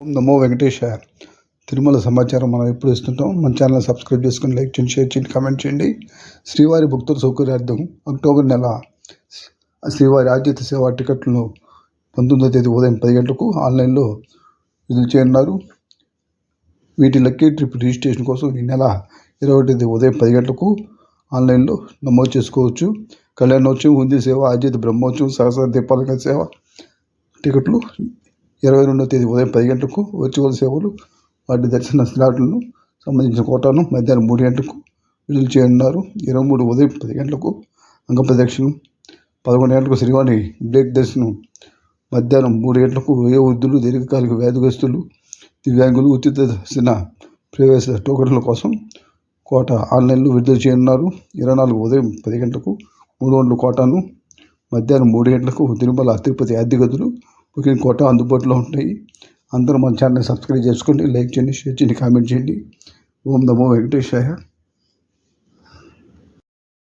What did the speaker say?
నమో వెంకటేశ తిరుమల సమాచారం మనం ఎప్పుడు ఇస్తుంటాం? మన ఛానల్ సబ్స్క్రైబ్ చేసుకుని లైక్ చేయండి షేర్ చేయండి కామెంట్ చేయండి. శ్రీవారి భక్తుల సౌకర్యార్థం అక్టోబర్ నెల శ్రీవారి ఆర్జిత సేవ టికెట్లను పంతొమ్మిదో తేదీ ఉదయం పది గంటలకు ఆన్లైన్లో విడుదల చేయనున్నారు. వీటి లక్కీ ట్రిప్ రిజిస్ట్రేషన్ కోసం ఈ నెల ఇరవై తేదీ ఉదయం పది గంటలకు ఆన్లైన్లో నమోదు చేసుకోవచ్చు. కళ్యాణోత్సవం ఉంది సేవ ఆర్జిత బ్రహ్మోత్సవం సహస్ర దీపాలక సేవ టికెట్లు ఇరవై రెండవ తేదీ ఉదయం పది గంటలకు వర్చువల్ సేవలు వాటి దర్శన స్లాట్లను సంబంధించిన కోటాను మధ్యాహ్నం మూడు గంటలకు విడుదల చేయనున్నారు. ఇరవై మూడు ఉదయం పది గంటలకు అంగ ప్రదక్షిణం పదకొండు గంటలకు శ్రీవాణి బ్రేక్ దర్శనం మధ్యాహ్నం మూడు గంటలకు ఏ వృద్ధులు దీర్ఘకాలిక వ్యాధిగ్రస్తులు దివ్యాంగులు ఉచిత దర్శన ప్రవేశ టోకన్ల కోసం కోట ఆన్లైన్లో విడుదల చేయనున్నారు. ఇరవై నాలుగు ఉదయం పది గంటలకు మూడు వందల కోటాను మధ్యాహ్నం మూడు గంటలకు తిరుమల తిరుపతి అద్దె గదులు బుకింగ్ కోట అందుబాటులో ఉంటాయి అందరూ మన ఛానల్ సబ్స్క్రైబ్ చేసుకోండి లైక్ చేయండి షేర్ చేయండి కామెంట్ చేయండి. ఓం నమో వెంకటేశాయ.